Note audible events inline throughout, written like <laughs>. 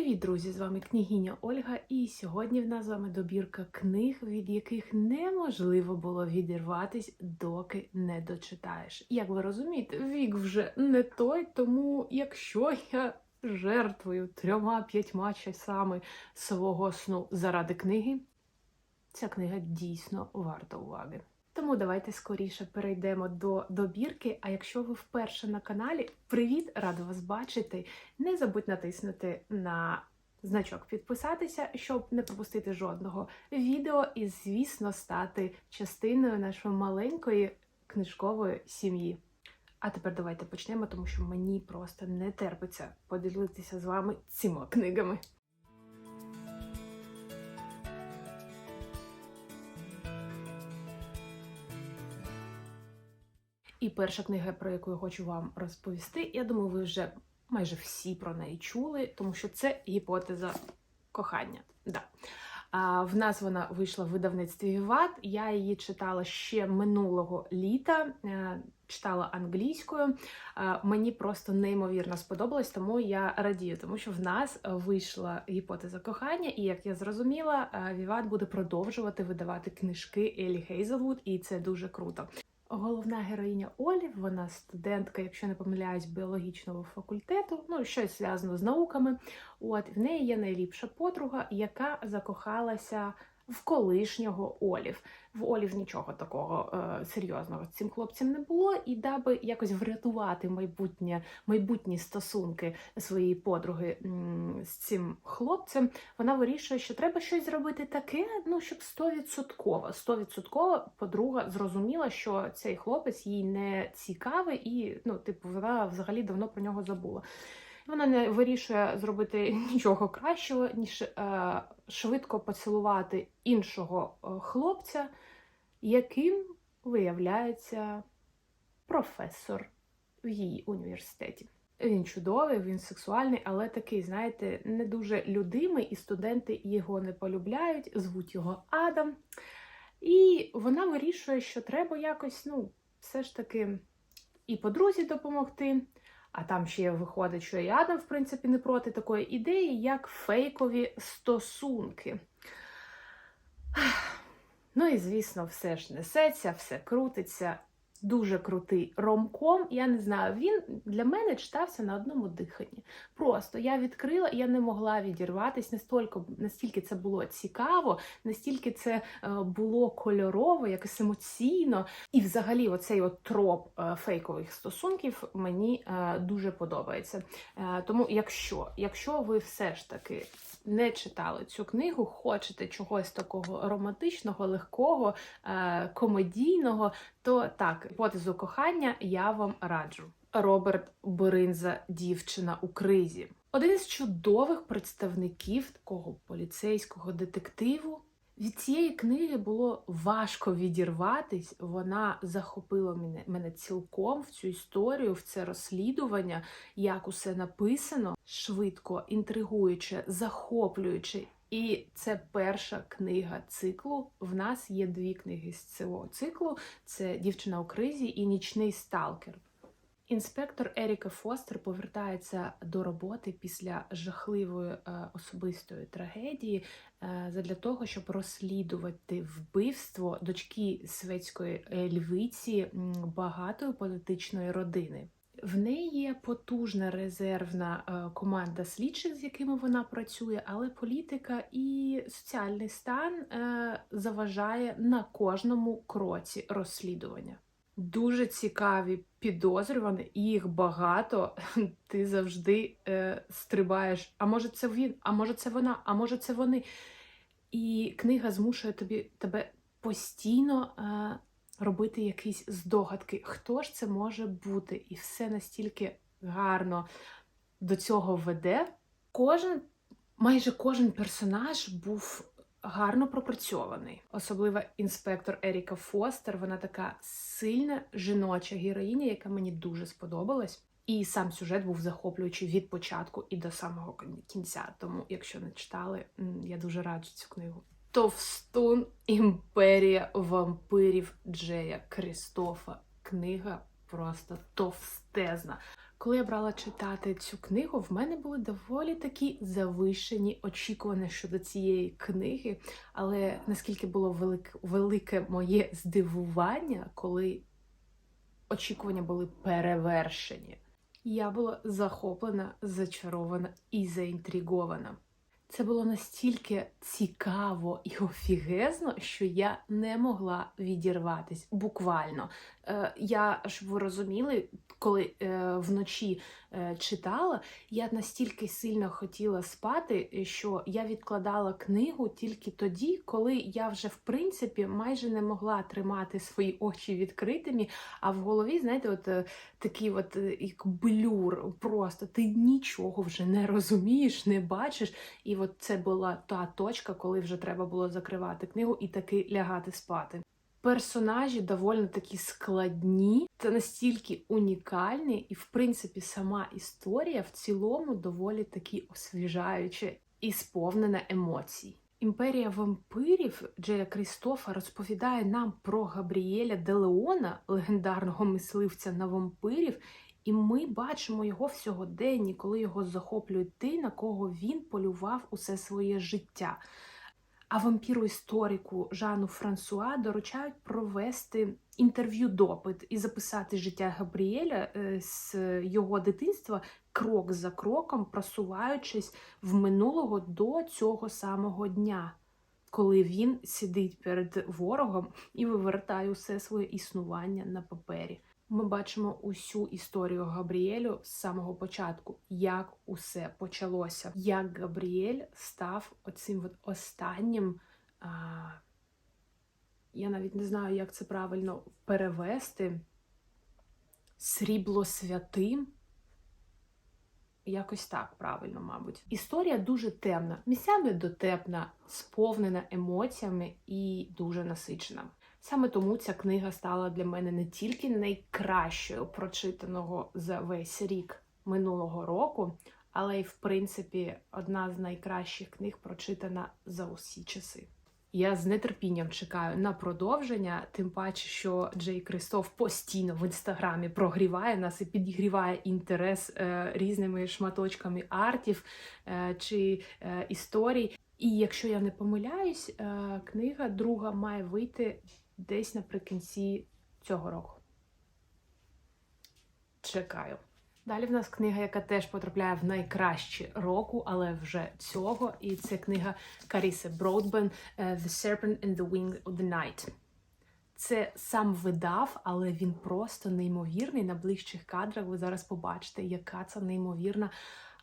Привіт, друзі! З вами княгиня Ольга, і сьогодні в нас з вами добірка книг, від яких неможливо було відірватись, доки не дочитаєш. Як ви розумієте, вік вже не той, тому якщо я жертвую трьома-п'ятьма часами свого сну заради книги, ця книга дійсно варта уваги. Тому давайте скоріше перейдемо до добірки. А якщо ви вперше на каналі, привіт! Рада вас бачити! Не забудь натиснути на значок підписатися, щоб не пропустити жодного відео, і, звісно, стати частиною нашої маленької книжкової сім'ї. А тепер давайте почнемо, тому що мені просто не терпиться поділитися з вами цими книгами. І перша книга, про яку я хочу вам розповісти, я думаю, ви вже майже всі про неї чули, тому що це гіпотеза кохання. Да. А, в нас вона вийшла в видавництві Віват. Я її читала ще минулого літа, е, читала англійською. Е, Мені просто неймовірно сподобалось, тому я радію, тому що в нас вийшла гіпотеза кохання, і як я зрозуміла, е, Віват буде продовжувати видавати книжки Елі Хейзелвуд, і це дуже круто. Головна героїня Олі, вона студентка, якщо не помиляюсь, біологічного факультету, ну щось зв'язано з науками. От в неї є найліпша подруга, яка закохалася в колишнього Олів. В Олів нічого такого е, серйозного цим хлопцем не було, і даби якось врятувати майбутнє, майбутні стосунки своєї подруги з цим хлопцем, вона вирішує, що треба щось зробити таке, ну щоб стовідсотково. Стовідсотково подруга зрозуміла, що цей хлопець їй не цікавий, і ну, типу, вона взагалі давно про нього забула. Вона не вирішує зробити <laughs> нічого кращого, ніж е, швидко поцілувати іншого е, хлопця, яким виявляється професор в її університеті. Він чудовий, він сексуальний, але такий, знаєте, не дуже людимий, і студенти його не полюбляють, звуть його Адам. І вона вирішує, що треба якось, ну, все ж таки, і подрузі допомогти. А там ще виходить, що і Адам, в принципі, не проти такої ідеї, як фейкові стосунки. Ну і, звісно, все ж несеться, все крутиться. Дуже крутий ромком. Я не знаю, він для мене читався на одному диханні. Просто я відкрила, і я не могла відірватися настільки, настільки це було цікаво, настільки це е, було кольорово, якось емоційно. І взагалі, оцей от троп е, фейкових стосунків мені е, дуже подобається. Тому, якщо, якщо ви все ж таки не читали цю книгу, хочете чогось такого романтичного, легкого, комедійного, то так, гіпотезу кохання я вам раджу. Роберт Боринза, дівчина у кризі. Один із чудових представників такого поліцейського детективу. Від цієї книги було важко відірватись. Вона захопила мене, мене цілком в цю історію, в це розслідування, як усе написано, швидко, інтригуюче, захоплююче. І це перша книга циклу. В нас є дві книги з цього циклу: це Дівчина у кризі і Нічний сталкер. Інспектор Еріка Фостер повертається до роботи після жахливої е, особистої трагедії е, задля того, щоб розслідувати вбивство дочки светської львиці багатої політичної родини. В неї є потужна резервна е, команда слідчих, з якими вона працює, але політика і соціальний стан е, заважає на кожному кроці розслідування. Дуже цікаві підозрювані, їх багато. <laughs> Ти завжди е, стрибаєш. А може це він, а може це вона, а може це вони. І книга змушує тобі тебе постійно е, робити якісь здогадки, хто ж це може бути, і все настільки гарно до цього веде. Кожен, майже кожен персонаж був гарно пропрацьований. Особливо інспектор Еріка Фостер. Вона така сильна жіноча героїня, яка мені дуже сподобалась. І сам сюжет був захоплюючий від початку і до самого кінця. Тому, якщо не читали, я дуже раджу цю книгу. Товстун Імперія вампирів Джея Крістофа. Книга просто товстезна. Коли я брала читати цю книгу, в мене були доволі такі завишені очікування щодо цієї книги. Але наскільки було велике, велике моє здивування, коли очікування були перевершені. Я була захоплена, зачарована і заінтригована. Це було настільки цікаво і офігезно, що я не могла відірватись буквально. Е, я, щоб ви розуміли, коли е, вночі е, читала, я настільки сильно хотіла спати, що я відкладала книгу тільки тоді, коли я вже в принципі майже не могла тримати свої очі відкритими. А в голові, знаєте, от е, такий от е, як блюр, просто ти нічого вже не розумієш, не бачиш. І от це була та точка, коли вже треба було закривати книгу і таки лягати спати. Персонажі доволі такі складні, це настільки унікальні, і, в принципі, сама історія в цілому доволі таки освіжаюча і сповнена емоцій. Імперія вампирів Джея Крістофа розповідає нам про Габріеля Делеона, легендарного мисливця на вампирів, і ми бачимо його в сьогоденні, коли його захоплюють ті, на кого він полював усе своє життя. А вампіру-історику Жану Франсуа доручають провести інтерв'ю-допит і записати життя Габріеля е, з його дитинства крок за кроком, просуваючись в минулого до цього самого дня, коли він сидить перед ворогом і вивертає усе своє існування на папері. Ми бачимо усю історію Габріелю з самого початку, як усе почалося, як Габріель став оцим от останнім. А, я навіть не знаю, як це правильно перевести. Срібло святим. Якось так правильно, мабуть. Історія дуже темна, місцями дотепна, сповнена емоціями і дуже насичена. Саме тому ця книга стала для мене не тільки найкращою прочитаного за весь рік минулого року, але й, в принципі, одна з найкращих книг прочитана за усі часи. Я з нетерпінням чекаю на продовження, тим паче, що Джей Кристоф постійно в інстаграмі прогріває нас і підігріває інтерес е, різними шматочками артів е, чи е, історій. І якщо я не помиляюсь, е, книга друга має вийти десь наприкінці цього року. Чекаю. Далі в нас книга, яка теж потрапляє в найкращі року, але вже цього. І це книга Каріси Бродбен «The Serpent and the Wing of the Night». Це сам видав, але він просто неймовірний. На ближчих кадрах ви зараз побачите, яка це неймовірна,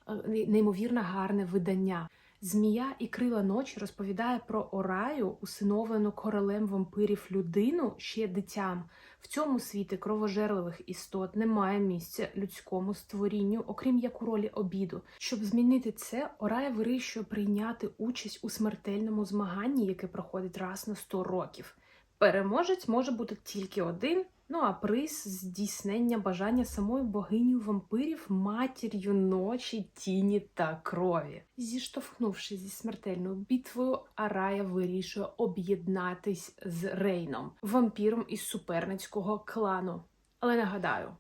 е, неймовірно гарне видання. Змія і крила ночі розповідає про Ораю, усиновлену королем вампирів людину ще дитям. В цьому світі кровожерливих істот немає місця людському створінню, окрім як у ролі обіду. Щоб змінити це, Орая вирішує прийняти участь у смертельному змаганні, яке проходить раз на 100 років. Переможець може бути тільки один. Ну а приз здійснення бажання самою богиню вампирів, матір'ю ночі, тіні та крові. Зіштовхнувши зі смертельною битвою, Арая вирішує об'єднатись з Рейном, вампіром із суперницького клану. Але нагадаю,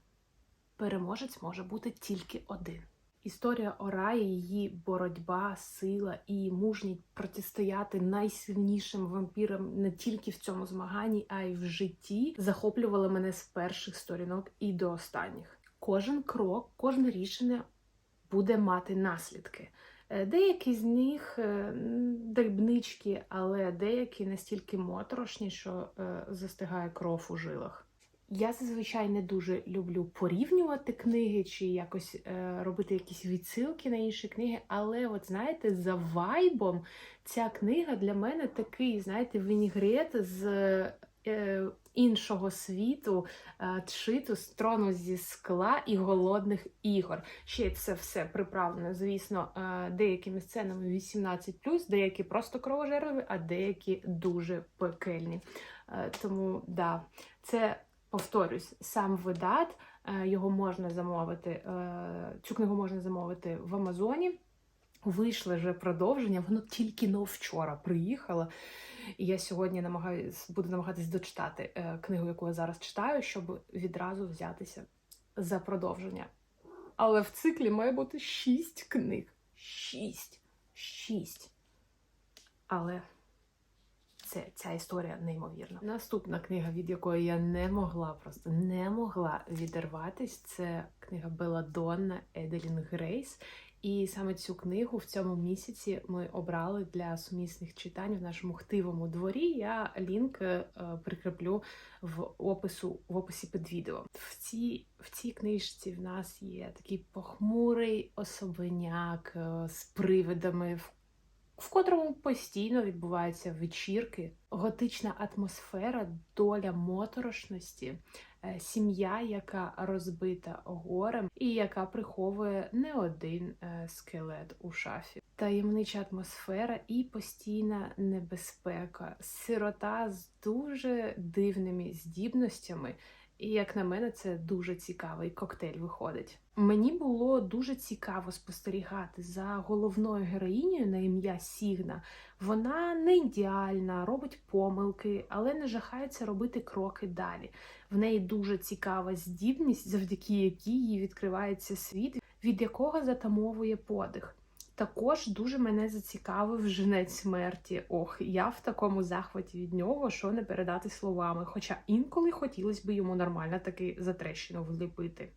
переможець може бути тільки один. Історія Ораї, її боротьба, сила і мужність протистояти найсильнішим вампірам не тільки в цьому змаганні, а й в житті захоплювали мене з перших сторінок і до останніх. Кожен крок, кожне рішення буде мати наслідки. Е, Деякі з них е, дрібнички, але деякі настільки моторошні, що е, застигає кров у жилах. Я зазвичай не дуже люблю порівнювати книги чи якось е, робити якісь відсилки на інші книги, але, от знаєте, за вайбом ця книга для мене такий, знаєте, вінігрет з е, іншого світу, е, тшиту з трону зі скла і голодних ігор. Ще це все приправлено, звісно, е, деякими сценами 18+, деякі просто кровожерливі, а деякі дуже пекельні. Е, тому, да, це. Повторюсь, сам видат, е, його можна замовити, е, цю книгу можна замовити в Амазоні. Вийшло вже продовження, воно тільки но вчора приїхало. І я сьогодні намагаюсь, буду намагатись дочитати е, книгу, яку я зараз читаю, щоб відразу взятися за продовження. але в циклі має бути шість книг. Шість. Шість. Але це ця історія неймовірна. Наступна книга, від якої я не могла, просто не могла відірватись, це книга Беладонна Еделін Грейс. І саме цю книгу в цьому місяці ми обрали для сумісних читань в нашому хтивому дворі. Я лінк е, прикріплю в опису в описі під відео. В цій в цій книжці в нас є такий похмурий особеняк е, з привидами, в, в котрому постійно відбуваються вечірки, готична атмосфера, доля моторошності. е, Сім'я, яка розбита горем і яка приховує не один е, скелет у шафі, таємнича атмосфера і постійна небезпека, сирота з дуже дивними здібностями. І як на мене, це дуже цікавий коктейль виходить. Мені було дуже цікаво спостерігати за головною героїнею на ім'я Сігна. Вона не ідеальна, робить помилки, але не жахається робити кроки далі. В неї дуже цікава здібність, завдяки якій їй відкривається світ, від якого затамовує подих. Також дуже мене зацікавив женець смерті. Ох, я в такому захваті від нього, що не передати словами. Хоча інколи хотілося б йому нормально таки затрещину вліпити.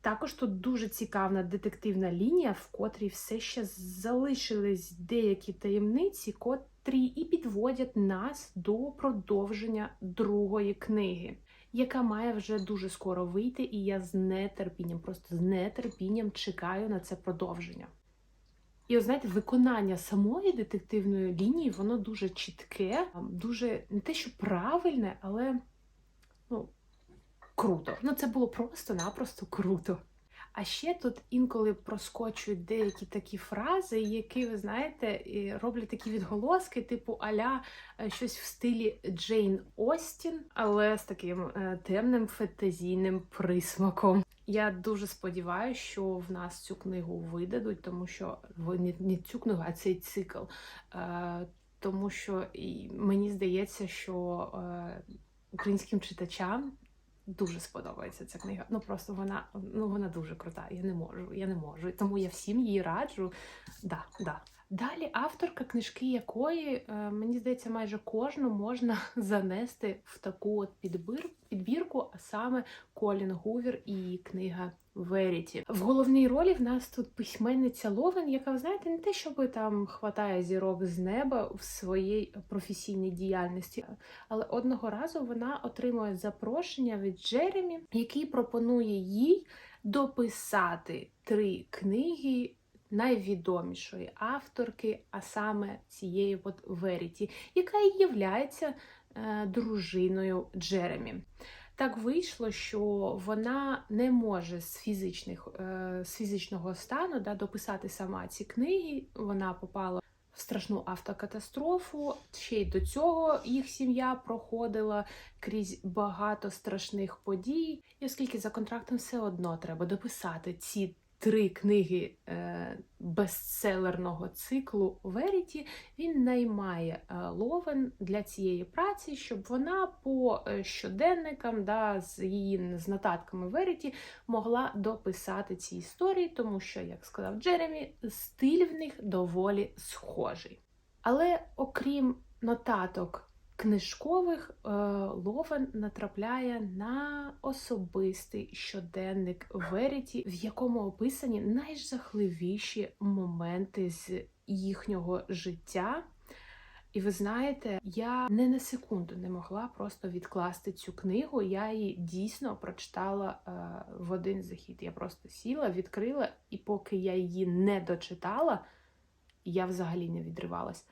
Також тут дуже цікава детективна лінія, в котрій все ще залишились деякі таємниці, котрі і підводять нас до продовження другої книги, яка має вже дуже скоро вийти, і я з нетерпінням, просто з нетерпінням чекаю на це продовження. І, от, знаєте, виконання самої детективної лінії, воно дуже чітке, дуже не те, що правильне, але ну, круто. Ну, це було просто-напросто круто. А ще тут інколи проскочують деякі такі фрази, які, ви знаєте, роблять такі відголоски, типу аля е, щось в стилі Джейн Остін, але з таким е, темним фентезійним присмаком. Я дуже сподіваюся, що в нас цю книгу видадуть, тому що не, цю книгу, а цей цикл. Е, тому що мені здається, що е, українським читачам дуже сподобається ця книга. Ну просто вона ну вона дуже крута. Я не можу, я не можу. Тому я всім її раджу. Да, да. Далі авторка книжки якої, е, мені здається, майже кожну можна <laughs> занести в таку от підбір, підбірку, а саме Колін Гувер і її книга Веріті. В головній ролі в нас тут письменниця Ловен, яка, знаєте, не те, щоб там хватає зірок з неба в своїй професійній діяльності, але одного разу вона отримує запрошення від Джеремі, який пропонує їй дописати три книги найвідомішої авторки, а саме цієї от Веріті, яка і являється е, дружиною Джеремі. Так вийшло, що вона не може з фізичних е, з фізичного стану да, дописати сама ці книги. Вона попала в страшну автокатастрофу. Ще й до цього їх сім'я проходила крізь багато страшних подій. І оскільки за контрактом все одно треба дописати ці три книги е, бестселерного циклу Веріті, він наймає е, Ловен для цієї праці, щоб вона по е, щоденникам, да, з її з нотатками Веріті могла дописати ці історії, тому що, як сказав Джеремі, стиль в них доволі схожий. Але окрім нотаток книжкових, е, Ловен натрапляє на особистий щоденник Веріті, в якому описані найжахливіші моменти з їхнього життя. І ви знаєте, я не на секунду не могла просто відкласти цю книгу. Я її дійсно прочитала е, в один захід. Я просто сіла, відкрила, і поки я її не дочитала, я взагалі не відривалась.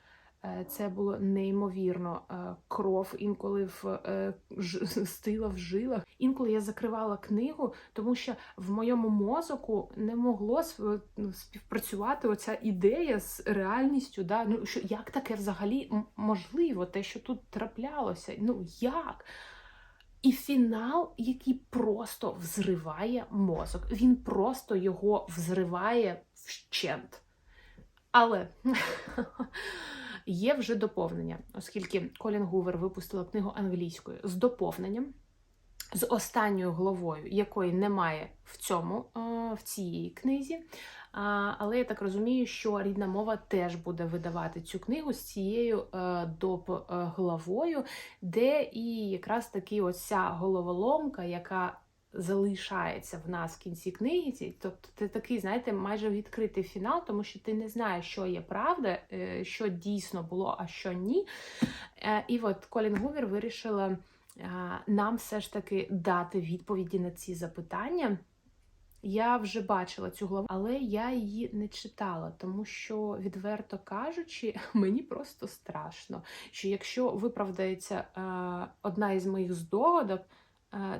Е, Це було неймовірно е, кров інколи в е, <laughs> стила в жилах. Інколи я закривала книгу, тому що в моєму мозоку не могло ну, співпрацювати оця ідея з реальністю. Да? Ну що як таке взагалі можливо, те, що тут траплялося? Ну як? І фінал, який просто взриває мозок. Він просто його взриває вщент. Але <laughs> є вже доповнення, оскільки Колін Гувер випустила книгу англійською з доповненням. з останньою главою, якої немає в цьому, е, в цій книзі. Але я так розумію, що рідна мова теж буде видавати цю книгу з цією е, доп е, главою, де і якраз таки ось ця головоломка, яка залишається в нас в кінці книги. Тобто це такий, знаєте, майже відкритий фінал, тому що ти не знаєш, що є правда, е, що дійсно було, а що ні. Е, І от Колін Гувер вирішила е, нам все ж таки дати відповіді на ці запитання. Я вже бачила цю главу, але я її не читала, тому що, відверто кажучи, <laughs> мені просто страшно, що якщо виправдається е, одна із моїх здогадок,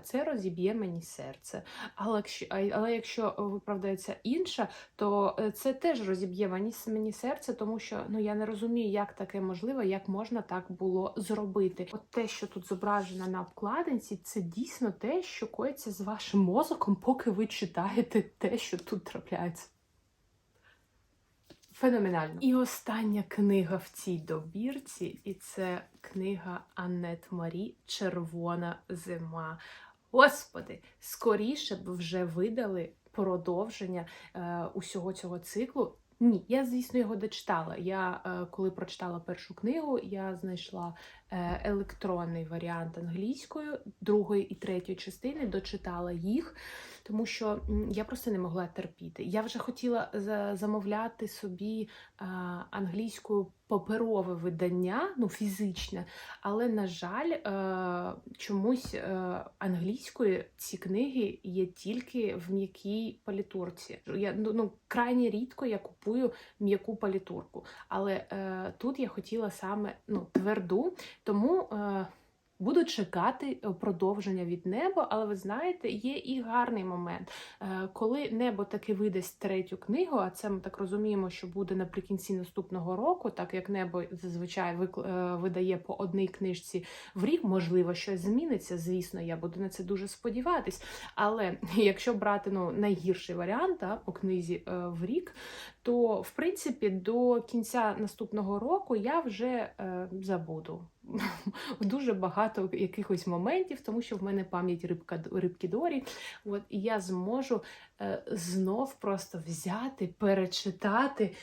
це розіб'є мені серце. Але але якщо виправдається інша, то е, це теж розіб'є мені серце, тому що ну я не розумію, як таке можливо, як можна так було зробити. От те, що тут зображено на обкладинці, це дійсно те, що коїться з вашим мозоком, поки ви читаєте те, що тут трапляється. Феноменально. І остання книга в цій добірці, і це книга Аннет Марі Червона зима. Господи, скоріше б вже видали продовження е, усього цього циклу. Ні, я, звісно, його дочитала. Я е, коли прочитала першу книгу, я знайшла е, електронний варіант англійською, другої і третьої частини, дочитала їх, тому що я просто не могла терпіти. Я вже хотіла замовляти собі е, англійською паперове видання, ну фізичне, але, на жаль, е, чомусь е, англійською ці книги є тільки в м'якій палітурці. Я ну, ну крайне рідко я купую м'яку палітурку, але е, тут я хотіла саме ну, тверду, тому. Е, Буду чекати е, продовження від неба, але ви знаєте, є і гарний момент. Е, Коли небо таки видасть третю книгу, а це ми так розуміємо, що буде наприкінці наступного року, так як небо зазвичай е, видає по одній книжці в рік, можливо, щось зміниться. Звісно, я буду на це дуже сподіватись. Але <laughs> якщо брати ну, найгірший варіант а, у книзі в рік, то в принципі до кінця наступного року я вже забуду <laughs> дуже багато якихось моментів, тому що в мене пам'ять рибка рибки Дорі. От і я зможу е, знов просто взяти, перечитати.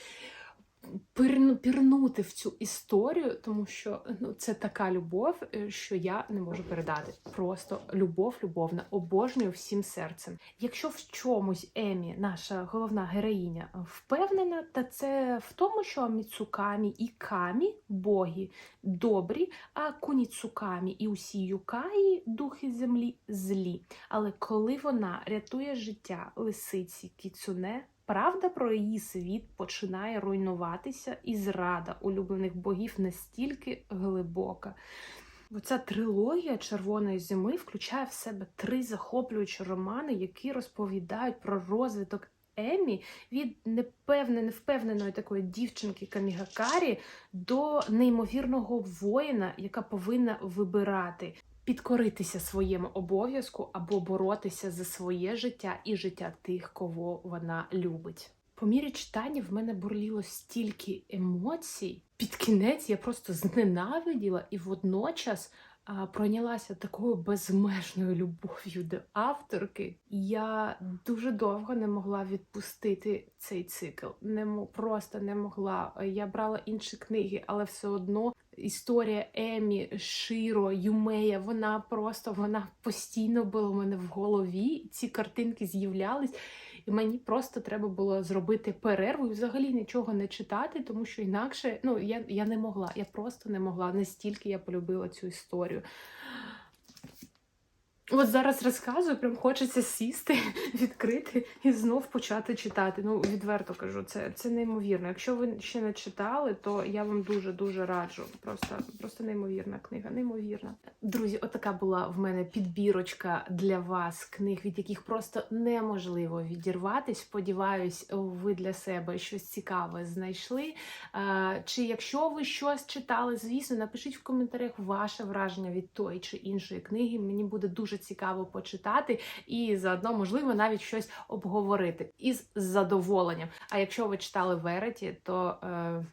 Пірнути в цю історію, тому що ну це така любов, е, що я не можу передати. Просто любов, любовна, обожнюю всім серцем. Якщо в чомусь Емі, наша головна героїня, впевнена, та це в тому, що Міцукамі і Камі боги добрі, а Куніцукамі і усі юкаї, духи землі, злі. Але коли вона рятує життя лисиці Кіцуне, правда про її світ починає руйнуватися, і зрада улюблених богів настільки глибока. Оця трилогія Червоної зими включає в себе три захоплюючі романи, які розповідають про розвиток Емі від непевне, невпевненої такої дівчинки Камігакарі до неймовірного воїна, яка повинна вибирати. Підкоритися своєму обов'язку або боротися за своє життя і життя тих, кого вона любить. По мірі читання в мене бурліло стільки емоцій. Під кінець я просто зненавиділа і водночас а, пройнялася такою безмежною любов'ю до авторки. Я дуже довго не могла відпустити цей цикл. Не просто не могла. Я брала інші книги, але все одно історія Емі, Широ, Юмея, вона просто вона постійно була у мене в голові. Ці картинки з'являлись. І мені просто треба було зробити перерву і взагалі нічого не читати, тому що інакше ну, я, я не могла, я просто не могла. Настільки я полюбила цю історію. От зараз розказую, прям хочеться сісти, <laughs> відкрити і знов почати читати. Ну, відверто кажу, це, це неймовірно. Якщо ви ще не читали, то я вам дуже-дуже раджу. Просто, просто неймовірна книга, неймовірна. Друзі, отака була в мене підбірочка для вас книг, від яких просто неможливо відірватись. Сподіваюсь, ви для себе щось цікаве знайшли. Чи якщо ви щось читали, звісно, напишіть в коментарях ваше враження від тої чи іншої книги. Мені буде дуже цікаво почитати і заодно, можливо, навіть щось обговорити із задоволенням. А якщо ви читали Вереті, то е,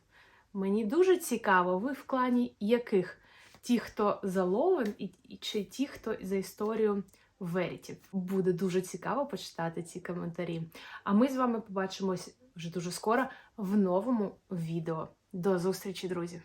мені дуже цікаво, ви в клані яких? Ті, хто за Ловен, і, і чи ті, хто за історію Веріті. Буде дуже цікаво почитати ці коментарі. А ми з вами побачимось вже дуже скоро в новому відео. До зустрічі, друзі!